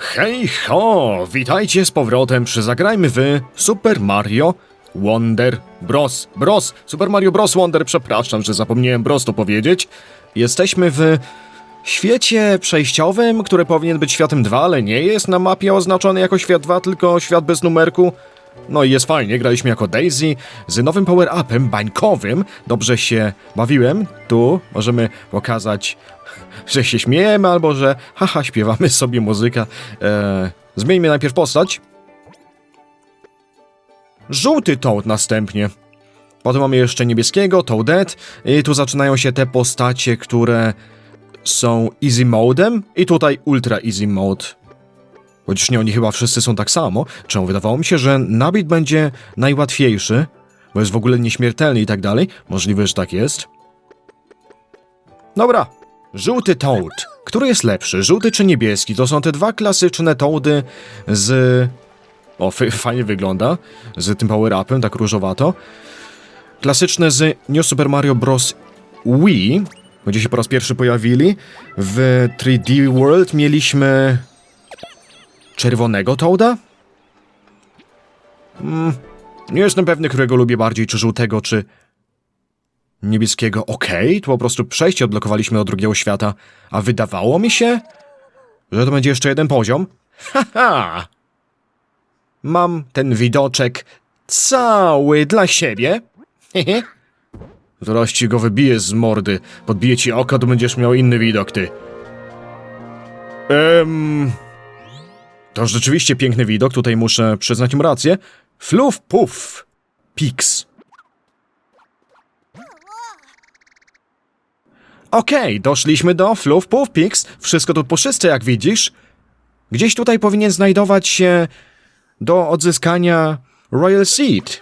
Hej ho! Witajcie z powrotem przy Zagrajmy w Super Mario Wonder Bros. Bros! Super Mario Bros. Wonder, przepraszam, że zapomniałem Bros to powiedzieć. Jesteśmy w świecie przejściowym, który powinien być światem 2, ale nie jest na mapie oznaczony jako świat 2, tylko świat bez numerku. No i jest fajnie, graliśmy jako Daisy z nowym power-upem bańkowym. Dobrze się bawiłem. Tu możemy pokazać, że się śmiejemy albo że haha, śpiewamy sobie muzykę. Eee, zmieńmy najpierw postać. Żółty Toad następnie. Potem mamy jeszcze niebieskiego, Toadette. I tu zaczynają się te postacie, które są easy modem i tutaj ultra easy mode. Chociaż nie, oni chyba wszyscy są tak samo. Czemu wydawało mi się, że Nabit będzie najłatwiejszy, bo jest w ogóle nieśmiertelny i tak dalej. Możliwe, że tak jest. Dobra. Żółty Toad. Który jest lepszy? Żółty czy niebieski? To są te dwa klasyczne Toady z... O, fajnie wygląda. Z tym power-upem, tak różowato. Klasyczne z New Super Mario Bros. Wii, gdzie się po raz pierwszy pojawili. W 3D World mieliśmy czerwonego Toada? Mm, nie jestem pewny, którego lubię bardziej, czy żółtego, czy niebieskiego. Okej, to po prostu przejście odblokowaliśmy do drugiego świata, a wydawało mi się, że to będzie jeszcze jeden poziom. Haha! Mam ten widoczek cały dla siebie. Hehe. Zaraz ci go wybiję z mordy, podbiję ci oko, to będziesz miał inny widok, ty. Ehm... To rzeczywiście piękny widok, tutaj muszę przyznać mu rację. Fluff puff. Pix. Okej, doszliśmy do Fluff Puff Pix. Wszystko tu puszyste, jak widzisz. Gdzieś tutaj powinien znajdować się do odzyskania Royal Seed.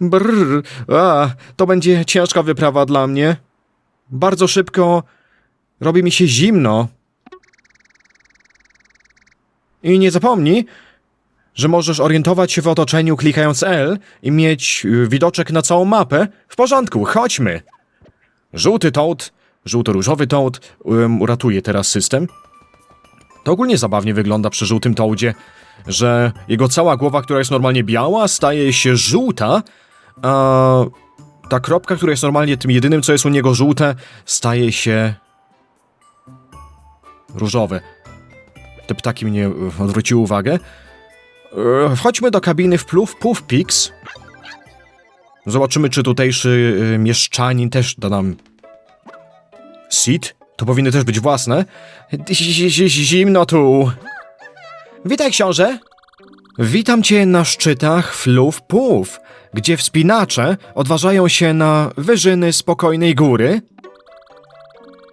Brrr, a, to będzie ciężka wyprawa dla mnie. Bardzo szybko robi mi się zimno. I nie zapomnij, że możesz orientować się w otoczeniu klikając L i mieć y, widoczek na całą mapę. W porządku, chodźmy. Żółty Toad, żółto-różowy Toad um, teraz system. To ogólnie zabawnie wygląda przy żółtym Toadzie, że jego cała głowa, która jest normalnie biała, staje się żółta, a ta kropka, która jest normalnie tym jedynym, co jest u niego żółte, staje się różowe. Te ptaki mnie odwróciły uwagę. E, Wchodźmy do kabiny w Pluff Puff Pix. Zobaczymy, czy tutejszy e, mieszczanin też da nam seed. To powinny też być własne. Zi- zi- Zimno tu. Witaj, książę. Witam cię na szczytach Fluff Puff, gdzie wspinacze odważają się na wyżyny spokojnej góry.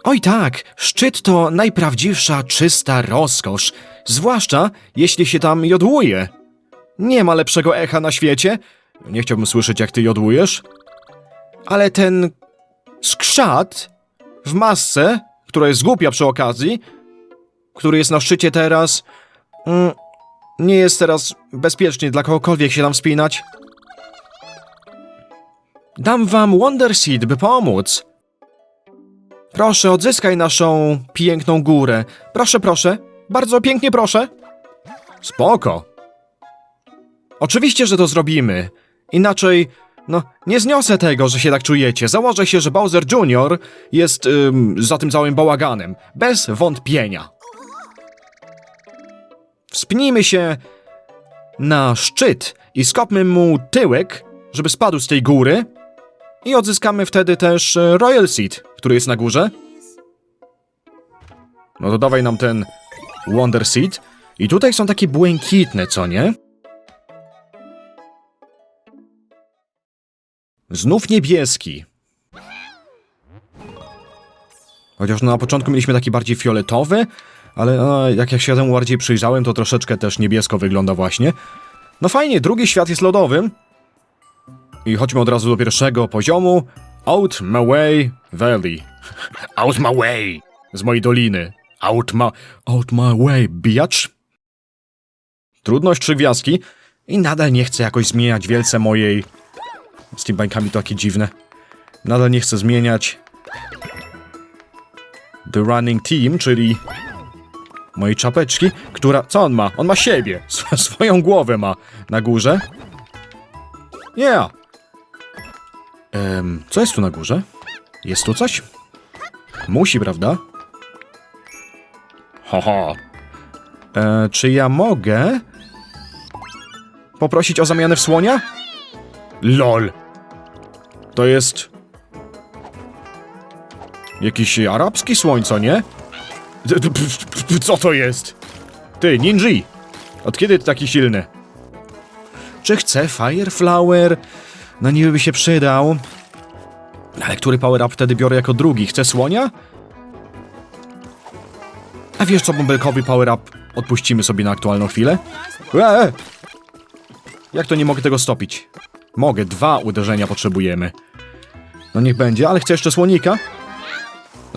Oj tak, szczyt to najprawdziwsza czysta rozkosz, zwłaszcza jeśli się tam jodłuje. Nie ma lepszego echa na świecie. Nie chciałbym słyszeć, jak ty jodłujesz. Ale ten skrzat w masce, która jest głupia przy okazji, który jest na szczycie teraz, mm, nie jest teraz bezpiecznie dla kogokolwiek się tam wspinać. Dam wam Wonder Seed, by pomóc. Proszę, odzyskaj naszą piękną górę. Proszę, proszę. Bardzo pięknie proszę. Spoko. Oczywiście, że to zrobimy. Inaczej, no, nie zniosę tego, że się tak czujecie. Założę się, że Bowser Jr. jest ym, za tym całym bałaganem. Bez wątpienia. Wspnijmy się na szczyt i skopmy mu tyłek, żeby spadł z tej góry. I odzyskamy wtedy też e, Royal Seed, który jest na górze. No to dawaj nam ten Wonder Seed. I tutaj są takie błękitne, co nie? Znów niebieski. Chociaż no, na początku mieliśmy taki bardziej fioletowy, ale no, jak ja się temu bardziej przyjrzałem, to troszeczkę też niebiesko wygląda właśnie. No fajnie, drugi świat jest lodowym. I chodźmy od razu do pierwszego poziomu. Out my way valley. Out my way. Z mojej doliny. Out my... Out my way, biatch. Trudność trzy gwiazdki. I nadal nie chcę jakoś zmieniać wielce mojej... Z tymi bańkami to takie dziwne. Nadal nie chcę zmieniać... The running team, czyli... mojej czapeczki, która... Co on ma? On ma siebie. Sw- swoją głowę ma na górze. Nie. Em, co jest tu na górze? Jest tu coś? Musi, prawda? Haha. E, czy ja mogę poprosić o zamianę w słonia? LOL. To jest... Jakiś arabski słoń, co nie? Co to jest? Ty, Ninji! Od kiedy ty taki silny? Czy chcę Fireflower? No niby by się przydał. Ale który power up wtedy biorę jako drugi? Chcę słonia? A wiesz co, bąbelkowy power up odpuścimy sobie na aktualną chwilę? Eee! Jak to nie mogę tego stopić? Mogę, dwa uderzenia potrzebujemy. No niech będzie, ale chcę jeszcze słonika?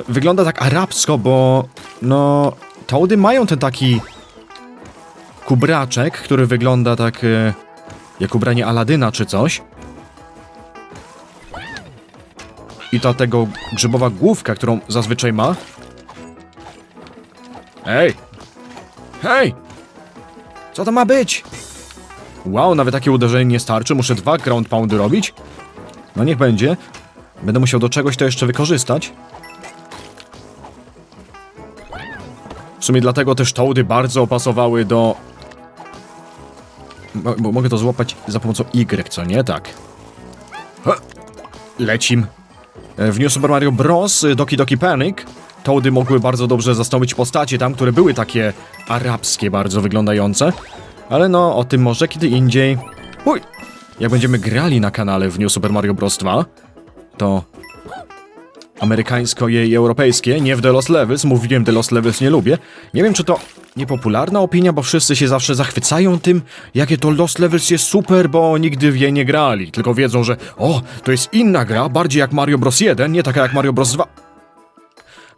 Wygląda tak arabsko, bo no Toady mają ten taki kubraczek, który wygląda tak e, jak ubranie Aladyna czy coś. I ta tego grzybowa główka, którą zazwyczaj ma. Hej! Hej! Co to ma być? Wow, nawet takie uderzenie nie starczy, muszę dwa ground poundy robić? No niech będzie. Będę musiał do czegoś to jeszcze wykorzystać. W sumie dlatego też toady bardzo pasowały do... Bo mogę to złapać za pomocą Y, co nie? Tak. Lecim. E, W New Super Mario Bros. Doki Doki Panic Toady mogły bardzo dobrze zastąpić postacie tam, które były takie arabskie bardzo wyglądające. Ale no, o tym może kiedy indziej. Uj! Jak będziemy grali na kanale w New Super Mario Bros. 2, to amerykańsko i europejskie, nie w The Lost Levels, mówiłem The Lost Levels nie lubię. Nie wiem, czy to niepopularna opinia, bo wszyscy się zawsze zachwycają tym, jakie to Lost Levels jest super, bo nigdy w je nie grali, tylko wiedzą, że o, to jest inna gra, bardziej jak Mario Bros. 1, nie taka jak Mario Bros. 2.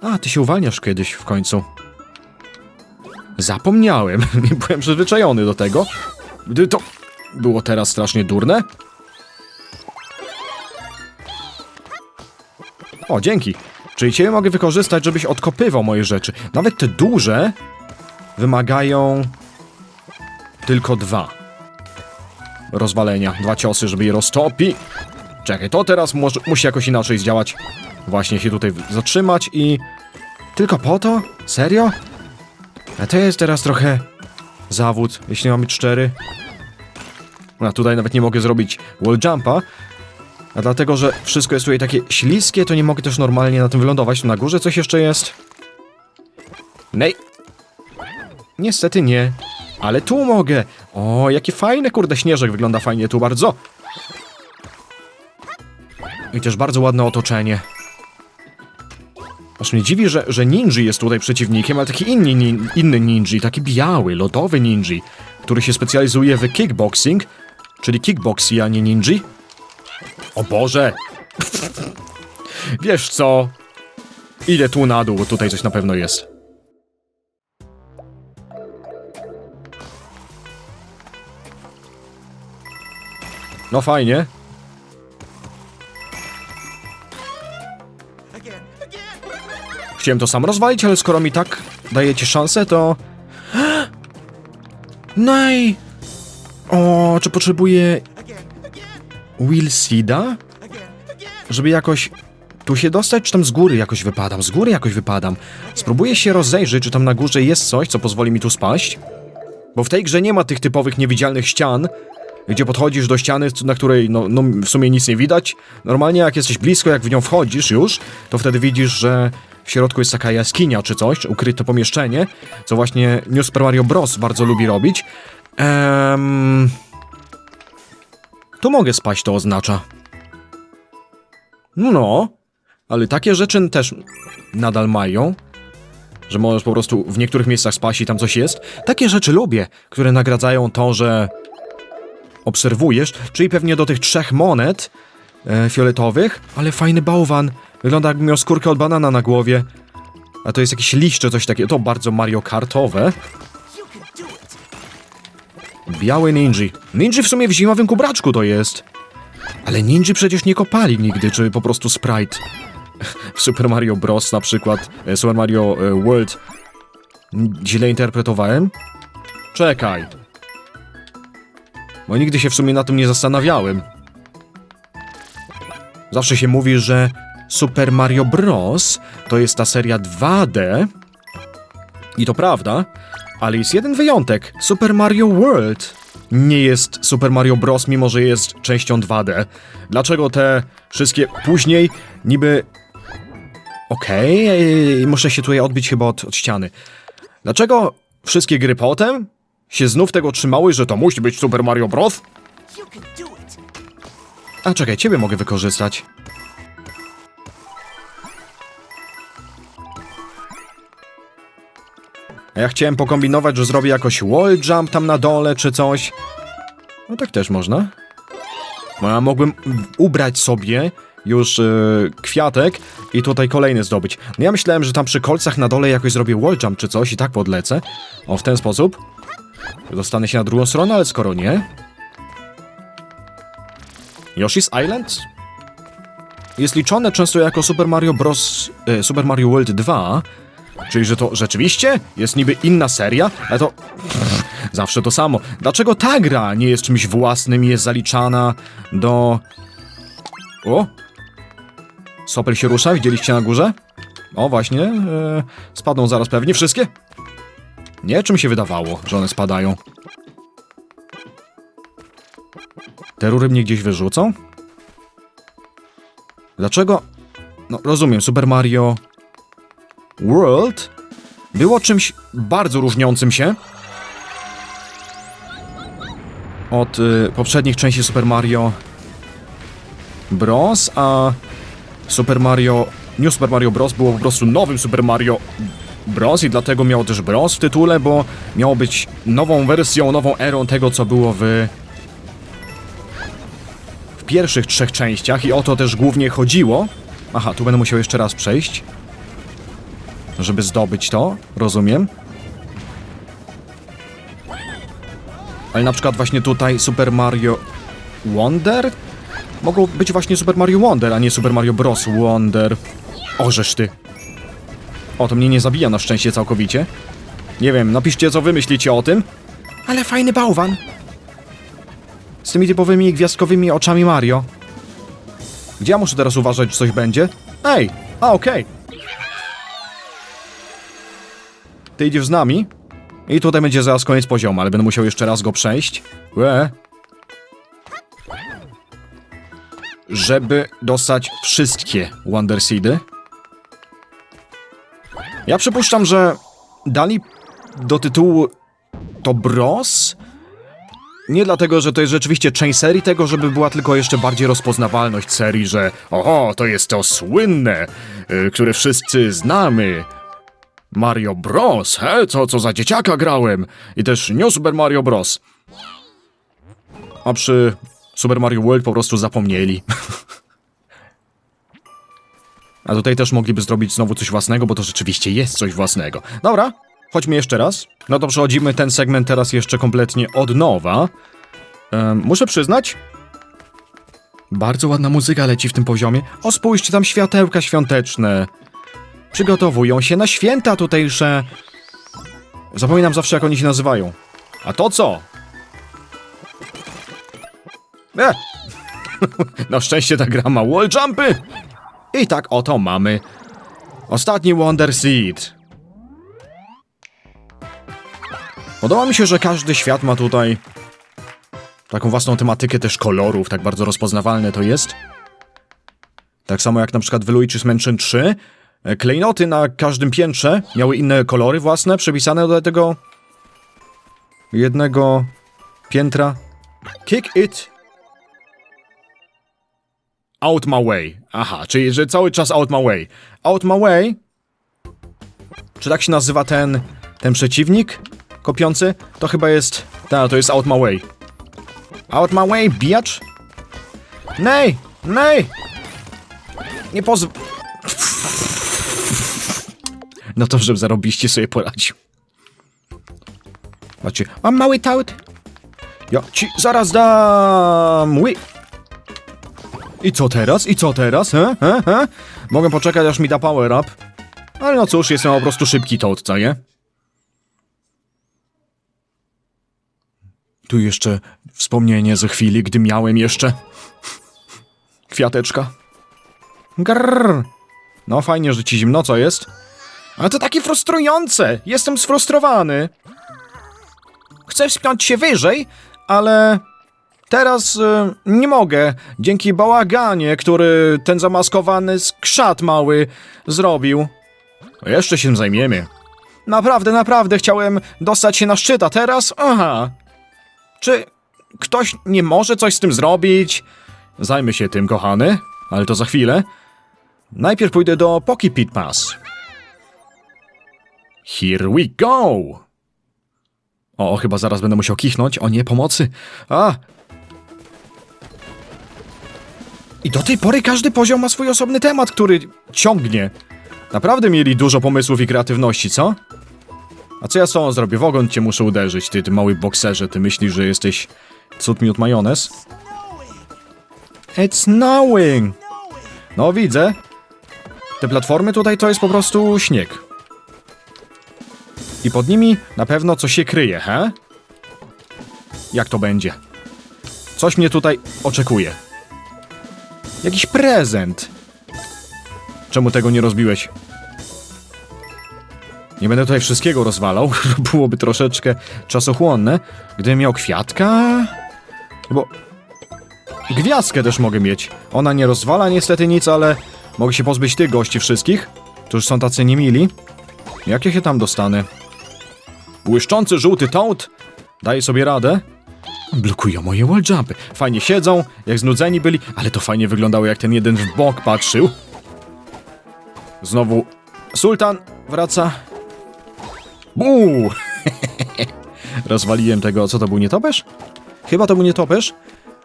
A, ty się uwalniasz kiedyś w końcu. Zapomniałem, nie byłem przyzwyczajony do tego. To było teraz strasznie durne. O, dzięki. Czyli ciebie mogę wykorzystać, żebyś odkopywał moje rzeczy. Nawet te duże wymagają tylko dwa rozwalenia. Dwa ciosy, żeby je roztopi. Czekaj, to teraz może, musi jakoś inaczej zdziałać. Właśnie się tutaj zatrzymać i... Tylko po to? Serio? A to jest teraz trochę zawód, jeśli mam być szczery. A tutaj nawet nie mogę zrobić wall jumpa, a dlatego, że wszystko jest tutaj takie śliskie, to nie mogę też normalnie na tym wylądować. Tu na górze coś jeszcze jest? Nej. Niestety nie. Ale tu mogę. O, jakie fajne, kurde, śnieżek wygląda fajnie tu bardzo. I też bardzo ładne otoczenie. Aż mnie dziwi, że, że ninji jest tutaj przeciwnikiem, ale taki inny, nin, inny ninji, taki biały, lodowy ninji, który się specjalizuje w kickboxing, czyli kickboxi, a nie ninji. O Boże! Wiesz co? Idę tu na dół, bo tutaj coś na pewno jest. No fajnie. Chciałem to sam rozwalić, ale skoro mi tak dajecie szansę, to... Nej! O, czy potrzebuję... Will Seeda? Żeby jakoś tu się dostać, czy tam z góry jakoś wypadam? Z góry jakoś wypadam. Spróbuję się rozejrzeć, czy tam na górze jest coś, co pozwoli mi tu spaść. Bo w tej grze nie ma tych typowych niewidzialnych ścian, gdzie podchodzisz do ściany, na której no, no w sumie nic nie widać. Normalnie jak jesteś blisko, jak w nią wchodzisz już, to wtedy widzisz, że w środku jest taka jaskinia czy coś, ukryte pomieszczenie, co właśnie New Super Mario Bros. bardzo lubi robić. Ehm... Tu mogę spaść, to oznacza. No, ale takie rzeczy też nadal mają, że możesz po prostu w niektórych miejscach spaść i tam coś jest. Takie rzeczy lubię, które nagradzają to, że obserwujesz, czyli pewnie do tych trzech monet e, fioletowych, ale fajny bałwan. Wygląda jakby miał skórkę od banana na głowie. A to jest jakieś liście, coś takiego. To bardzo Mario Kartowe. Biały ninji. Ninji w sumie w zimowym kubraczku to jest. Ale ninji przecież nie kopali nigdy, czy po prostu sprite. W Super Mario Bros. na przykład, e, Super Mario e, World Źle interpretowałem? Czekaj. Bo nigdy się w sumie na tym nie zastanawiałem. Zawsze się mówi, że Super Mario Bros. to jest ta seria 2D. I to prawda, ale jest jeden wyjątek. Super Mario World nie jest Super Mario Bros., mimo że jest częścią 2D. Dlaczego te wszystkie później niby... Okej, okay, muszę się tutaj odbić chyba od, od ściany. Dlaczego wszystkie gry potem się znów tego trzymały, że to musi być Super Mario Bros? A czekaj, ciebie mogę wykorzystać. A ja chciałem pokombinować, że zrobię jakoś wall jump tam na dole czy coś. No tak też można. No, ja mogłem ubrać sobie już e, kwiatek i tutaj kolejny zdobyć. No ja myślałem, że tam przy kolcach na dole jakoś zrobię wall jump czy coś i tak podlecę. O, w ten sposób. Dostanę się na drugą stronę, ale skoro nie, Yoshi's Island jest liczone często jako Super Mario Bros. E, Super Mario World 2, czyli że to rzeczywiście jest niby inna seria, ale to zawsze to samo. Dlaczego ta gra nie jest czymś własnym i jest zaliczana do... O! Sopel się rusza, widzieliście na górze? O, właśnie, e, spadną zaraz pewnie wszystkie. Nie, czym się wydawało, że one spadają? Te rury mnie gdzieś wyrzucą? Dlaczego? No, rozumiem, Super Mario World było czymś bardzo różniącym się od y, poprzednich części Super Mario Bros, a Super Mario New Super Mario Bros było po prostu nowym Super Mario Bros i dlatego miało też Bros w tytule, bo miało być nową wersją, nową erą tego, co było w w pierwszych trzech częściach i o to też głównie chodziło. Aha, tu będę musiał jeszcze raz przejść. Żeby zdobyć to, rozumiem. Ale na przykład właśnie tutaj Super Mario Wonder? Mogło być właśnie Super Mario Wonder, a nie Super Mario Bros. Wonder. Orzesz ty. O, to mnie nie zabija na szczęście całkowicie. Nie wiem, napiszcie co wy myślicie o tym. Ale fajny bałwan. Z tymi typowymi gwiazdkowymi oczami Mario. Gdzie ja muszę teraz uważać, czy coś będzie? Ej! A, okej. Ty idziesz z nami? I tutaj będzie zaraz koniec poziomu, ale będę musiał jeszcze raz go przejść. Łe. Żeby dostać wszystkie Wonder Seedy. Ja przypuszczam, że dali do tytułu to Bros, nie dlatego, że to jest rzeczywiście część serii, tego, żeby była tylko jeszcze bardziej rozpoznawalność serii, że oho, to jest to słynne, y, które wszyscy znamy. Mario Bros, he? Co, co za dzieciaka grałem? I też New Super Mario Bros. A przy Super Mario World po prostu zapomnieli. A tutaj też mogliby zrobić znowu coś własnego, bo to rzeczywiście jest coś własnego. Dobra, chodźmy jeszcze raz. No to przechodzimy ten segment teraz jeszcze kompletnie od nowa. Em, muszę przyznać, bardzo ładna muzyka leci w tym poziomie. O, spójrzcie, tam światełka świąteczne. Przygotowują się na święta tutejsze. Zapominam zawsze, jak oni się nazywają. A to co? E! Na szczęście ta gra ma wall jumpy. I tak oto mamy ostatni Wonder Seed. Podoba mi się, że każdy świat ma tutaj taką własną tematykę też kolorów, tak bardzo rozpoznawalne to jest. Tak samo jak na przykład w Luigi's Mansion 3. e, Klejnoty na każdym piętrze miały inne kolory własne, przypisane do tego jednego piętra. Kick it out my way. Aha, czyli że cały czas out my way. Out my way. Czy tak się nazywa ten ten przeciwnik kopiący? To chyba jest. Ta, to jest out my way. Out my way, biatch. Nej, nej. Nie pozw... No to, że zarobiście sobie poradził. Macie, mam mały taut. Ja ci zaraz dam. Ły. I co teraz? I co teraz? He? He? He? Mogę poczekać aż mi da power up. Ale no cóż, jestem po prostu szybki to co nie? Tu jeszcze wspomnienie ze chwili, gdy miałem jeszcze... Kwiateczka. Grrr. No fajnie, że ci zimno, co jest? Ale to takie frustrujące! Jestem sfrustrowany! Chcę wspiąć się wyżej, ale teraz y, nie mogę. Dzięki bałaganie, który ten zamaskowany skrzat mały zrobił. Jeszcze się zajmiemy. Naprawdę, naprawdę chciałem dostać się na szczyt, a teraz? Aha. Czy ktoś nie może coś z tym zrobić? Zajmę się tym, kochany, ale to za chwilę. Najpierw pójdę do Poki Pit Pass. Here we go! O, chyba zaraz będę musiał kichnąć. O nie, pomocy. A! I do tej pory każdy poziom ma swój osobny temat, który ciągnie. Naprawdę mieli dużo pomysłów i kreatywności, co? A co ja z tobą zrobię? W ogon cię muszę uderzyć, ty, ty mały bokserze. Ty myślisz, że jesteś cud miód majonez? It's snowing! No, widzę. Te platformy tutaj to jest po prostu śnieg. I pod nimi na pewno coś się kryje, he? Jak to będzie? Coś mnie tutaj oczekuje. Jakiś prezent. Czemu tego nie rozbiłeś? Nie będę tutaj wszystkiego rozwalał, byłoby troszeczkę czasochłonne. Gdybym miał kwiatka... Bo... Gwiazdkę też mogę mieć. Ona nie rozwala niestety nic, ale mogę się pozbyć tych gości wszystkich, którzy są tacy niemili. Jakie się tam dostanę? Błyszczący żółty toad? Daje sobie radę? Blokują moje wall jumpy. Fajnie siedzą, jak znudzeni byli, ale to fajnie wyglądało, jak ten jeden w bok patrzył. Znowu sultan wraca. Buu! Rozwaliłem tego, co to był nietoperz? Chyba to był nietoperz,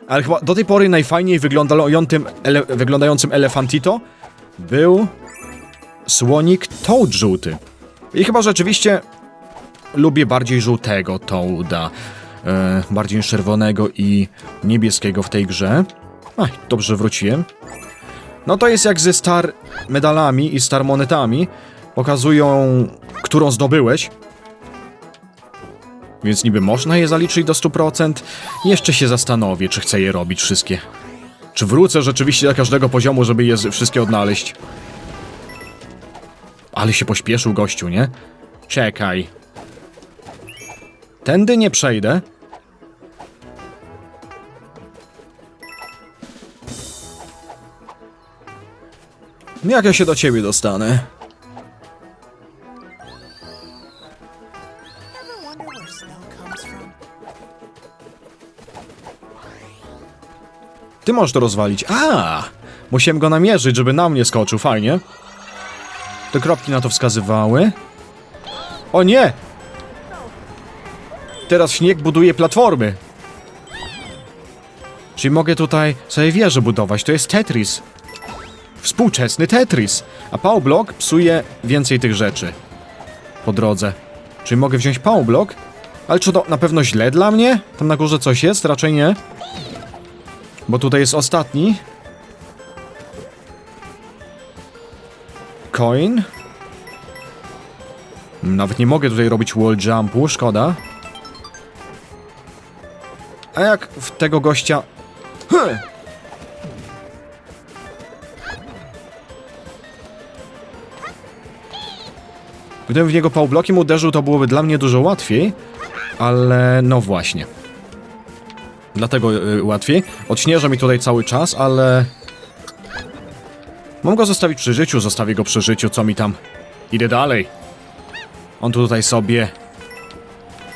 ale chyba do tej pory najfajniej wyglądającym, ele, wyglądającym elefantito był słonik Toad żółty. I chyba rzeczywiście lubię bardziej żółtego Toada, e, bardziej czerwonego i niebieskiego w tej grze. Ach, dobrze wróciłem. No to jest jak ze star medalami i star monetami. Pokazują, którą zdobyłeś. Więc niby można je zaliczyć do 100%. Jeszcze się zastanowię, czy chcę je robić wszystkie. Czy wrócę rzeczywiście do każdego poziomu, żeby je wszystkie odnaleźć. Ale się pośpieszył gościu, nie? Czekaj. Tędy nie przejdę. Jak ja się do ciebie dostanę? Ty możesz to rozwalić. A! Musiałem go namierzyć, żeby na mnie skoczył, fajnie. Te kropki na to wskazywały. O nie! Teraz śnieg buduje platformy. Czyli mogę tutaj sobie wieżę budować. To jest Tetris. Współczesny Tetris. A Powerblock psuje więcej tych rzeczy. Po drodze. Czyli mogę wziąć Powerblock? Ale czy to na pewno źle dla mnie? Tam na górze coś jest? Raczej nie. Bo tutaj jest ostatni. Coin. Nawet nie mogę tutaj robić wall jumpu, szkoda. A jak w tego gościa... Hy! Gdybym w niego pałblokiem uderzył, to byłoby dla mnie dużo łatwiej. Ale no właśnie. Dlatego y, łatwiej. Odśnieża mi tutaj cały czas, ale... Mam go zostawić przy życiu, zostawię go przy życiu, co mi tam... Idę dalej. On tu tutaj sobie...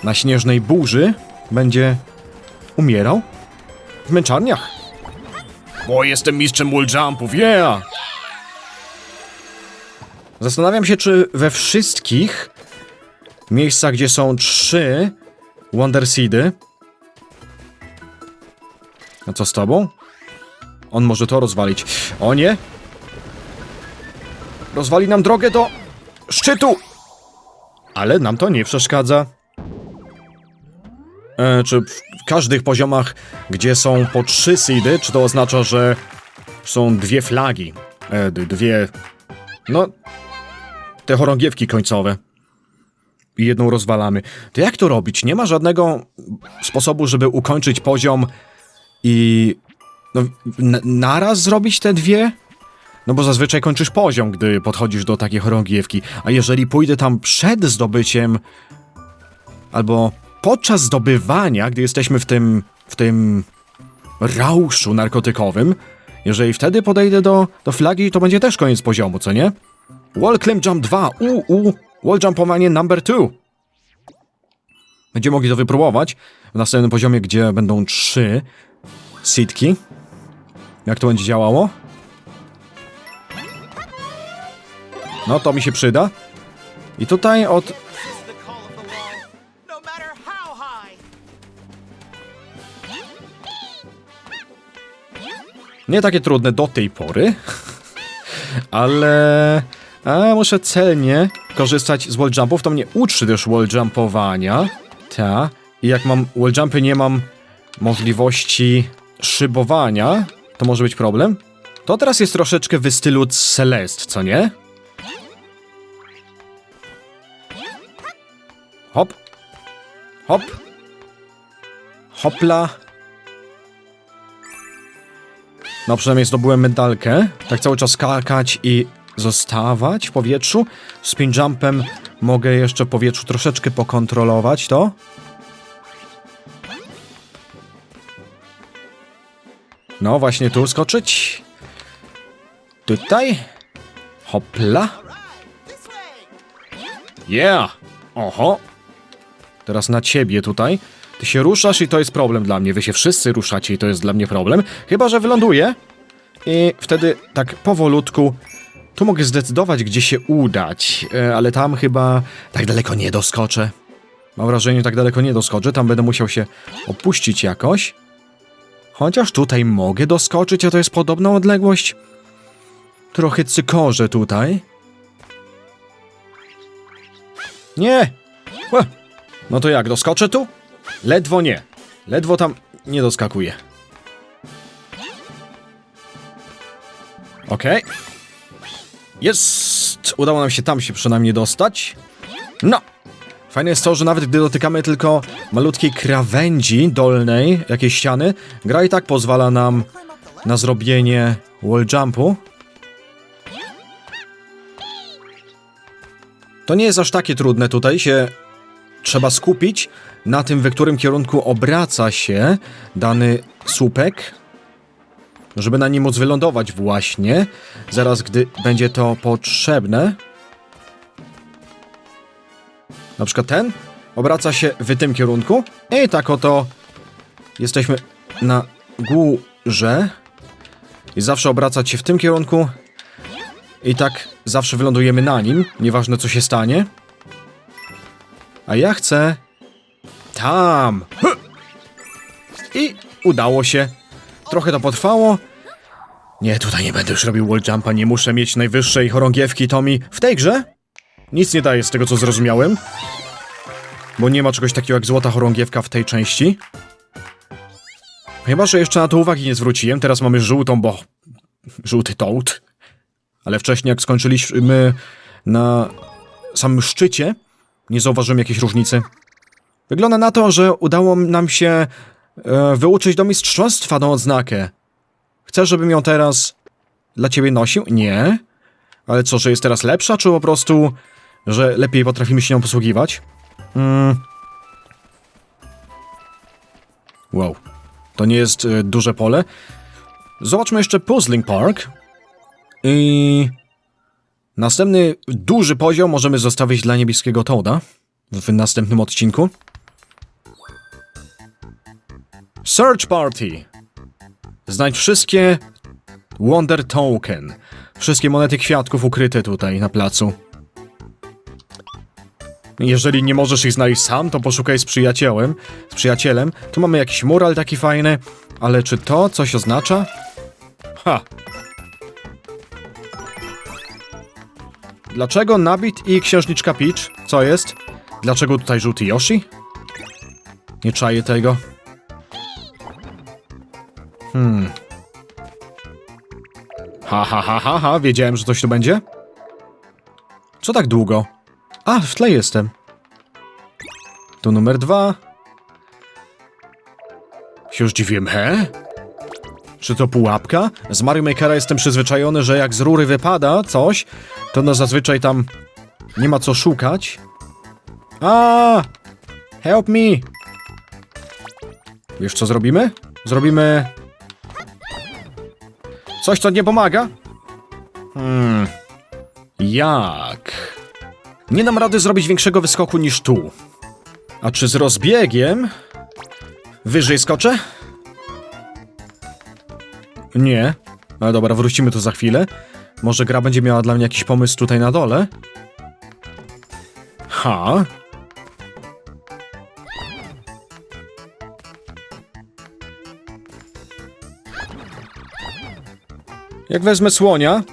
Na śnieżnej burzy będzie... Umierał? W męczarniach. Bo jestem mistrzem wall jumpów, yeah! Zastanawiam się, czy we wszystkich miejscach, gdzie są trzy Wonder Seedy, a co z tobą? On może to rozwalić. O nie! Rozwali nam drogę do szczytu! Ale nam to nie przeszkadza. E, czy w każdych poziomach, gdzie są po trzy seedy, czy to oznacza, że są dwie flagi? E, dwie... No... Te chorągiewki końcowe. i jedną rozwalamy. To jak to robić? Nie ma żadnego sposobu, żeby ukończyć poziom i no, naraz zrobić te dwie? No bo zazwyczaj kończysz poziom, gdy podchodzisz do takiej chorągiewki, a jeżeli pójdę tam przed zdobyciem albo podczas zdobywania, gdy jesteśmy w tym w tym rauszu narkotykowym, jeżeli wtedy podejdę do, do flagi, to będzie też koniec poziomu, co nie? Wall Climb Jump 2, u, u, Wall Jumpowanie number 2. Będziemy mogli to wypróbować w następnym poziomie, gdzie będą trzy sitki. Jak to będzie działało? No, to mi się przyda. I tutaj od... Nie takie trudne do tej pory, ale a, muszę celnie korzystać z wall jumpów. To mnie uczy też wall jumpowania. Ta. I jak mam wall jumpy, nie mam możliwości szybowania, to może być problem. To teraz jest troszeczkę w stylu Celest, co nie? Hop. Hop. Hopla. No przynajmniej zdobyłem medalkę. Tak cały czas skakać i zostawać w powietrzu. Spin jumpem mogę jeszcze powietrzu troszeczkę pokontrolować to. No właśnie tu skoczyć. Tutaj. Hopla. Yeah! Oho! Teraz na ciebie tutaj. Ty się ruszasz i to jest problem dla mnie. Wy się wszyscy ruszacie i to jest dla mnie problem. Chyba, że wyląduję. I wtedy tak powolutku. Tu mogę zdecydować, gdzie się udać, e, ale tam chyba tak daleko nie doskoczę. Mam wrażenie, że tak daleko nie doskoczę. Tam będę musiał się opuścić jakoś. Chociaż tutaj mogę doskoczyć, a to jest podobna odległość. Trochę cykorze tutaj. Nie! No to jak, doskoczę tu? Ledwo nie. Ledwo tam nie doskakuję. Okej. Jest! Udało nam się tam się przynajmniej dostać. No! Fajne jest to, że nawet gdy dotykamy tylko malutkiej krawędzi dolnej, jakiejś ściany, gra i tak pozwala nam na zrobienie wall jumpu. To nie jest aż takie trudne tutaj, się trzeba skupić na tym, w którym kierunku obraca się dany słupek, żeby na nim móc wylądować właśnie, zaraz gdy będzie to potrzebne. Na przykład ten obraca się w tym kierunku i tak oto jesteśmy na górze i zawsze obracać się w tym kierunku i tak zawsze wylądujemy na nim, nieważne co się stanie. A ja chcę tam. I udało się. Trochę to potrwało. Nie, tutaj nie będę już robił wall jumpa, nie muszę mieć najwyższej chorągiewki Tomi w tej grze. Nic nie daje z tego co zrozumiałem. Bo nie ma czegoś takiego jak złota chorągiewka w tej części. Chyba, że jeszcze na to uwagi nie zwróciłem. Teraz mamy żółtą, bo żółty toad. Ale wcześniej, jak skończyliśmy na samym szczycie, nie zauważyłem jakiejś różnicy. Wygląda na to, że udało nam się e, wyuczyć do mistrzostwa tą odznakę. Chcesz, żebym ją teraz dla ciebie nosił? Nie. Ale co, że jest teraz lepsza, czy po prostu, że lepiej potrafimy się nią posługiwać? Mm. Wow. To nie jest e, duże pole. Zobaczmy jeszcze Puzzling Park. I następny duży poziom możemy zostawić dla niebieskiego Toada w następnym odcinku. Search Party. Znajdź wszystkie Wonder Token. Wszystkie monety kwiatków ukryte tutaj na placu. Jeżeli nie możesz ich znaleźć sam, to poszukaj z przyjacielem. Z przyjacielem. Tu mamy jakiś mural taki fajny, ale czy to coś oznacza? Ha. Dlaczego Nabit i księżniczka Peach? Co jest? Dlaczego tutaj żółty Yoshi? Nie czaję tego. Hmm. Ha, ha, ha, ha, ha. Wiedziałem, że coś tu będzie. Co tak długo? A, w tle jestem. Tu numer dwa. Się już dziwiłem, he? Czy to pułapka? Z Mario Makera jestem przyzwyczajony, że jak z rury wypada coś, to no zazwyczaj tam nie ma co szukać. A! Help me! Wiesz co zrobimy? Zrobimy... Coś, co nie pomaga? Hmm... Jak? Nie dam rady zrobić większego wyskoku niż tu. A czy z rozbiegiem... Wyżej skoczę? Nie. Ale dobra, wrócimy tu za chwilę. Może gra będzie miała dla mnie jakiś pomysł tutaj na dole? Ha? Jak wezmę słonia,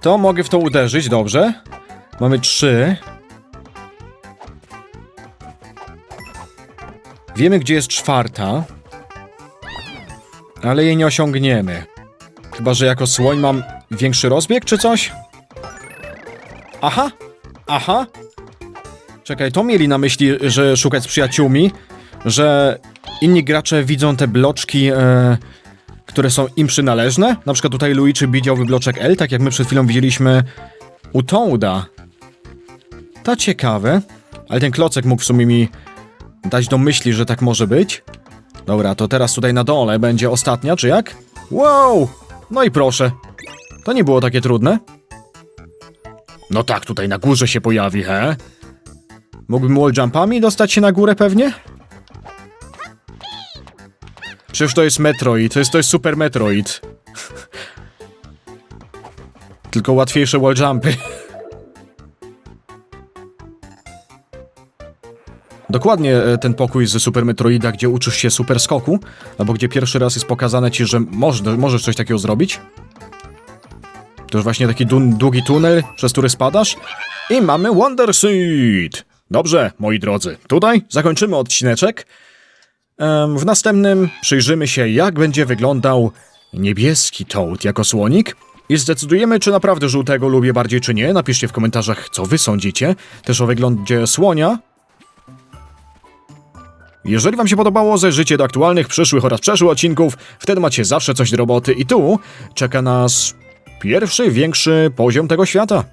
to mogę w to uderzyć, dobrze. Mamy trzy. Wiemy, gdzie jest czwarta, ale jej nie osiągniemy. Chyba, że jako słoń mam większy rozbieg czy coś? Aha, aha. Czekaj, to mieli na myśli, że szukać z przyjaciółmi, że inni gracze widzą te bloczki, e, które są im przynależne. Na przykład tutaj Luigi widziałby bloczek L, tak jak my przed chwilą widzieliśmy u Toada. To ciekawe, ale ten klocek mógł w sumie mi dać do myśli, że tak może być. Dobra, to teraz tutaj na dole będzie ostatnia, czy jak? Wow! No i proszę. To nie było takie trudne. No tak, tutaj na górze się pojawi, he? Mógłbym wall jumpami dostać się na górę pewnie? Przecież to jest Metroid, to jest, to jest Super Metroid. Tylko łatwiejsze wall jumpy. Dokładnie e, ten pokój z Super Metroida, gdzie uczysz się super skoku, albo gdzie pierwszy raz jest pokazane ci, że możesz, możesz coś takiego zrobić. To już właśnie taki długi tunel, przez który spadasz. I mamy Wonder Seed! Dobrze, moi drodzy, tutaj zakończymy odcineczek. W następnym przyjrzymy się, jak będzie wyglądał niebieski Toad jako słonik. I zdecydujemy, czy naprawdę żółtego lubię bardziej, czy nie. Napiszcie w komentarzach, co wy sądzicie. Też o wyglądzie słonia. Jeżeli wam się podobało, zajrzyjcie do aktualnych, przyszłych oraz przeszłych odcinków. Wtedy macie zawsze coś do roboty. I tu czeka nas pierwszy, większy poziom tego świata.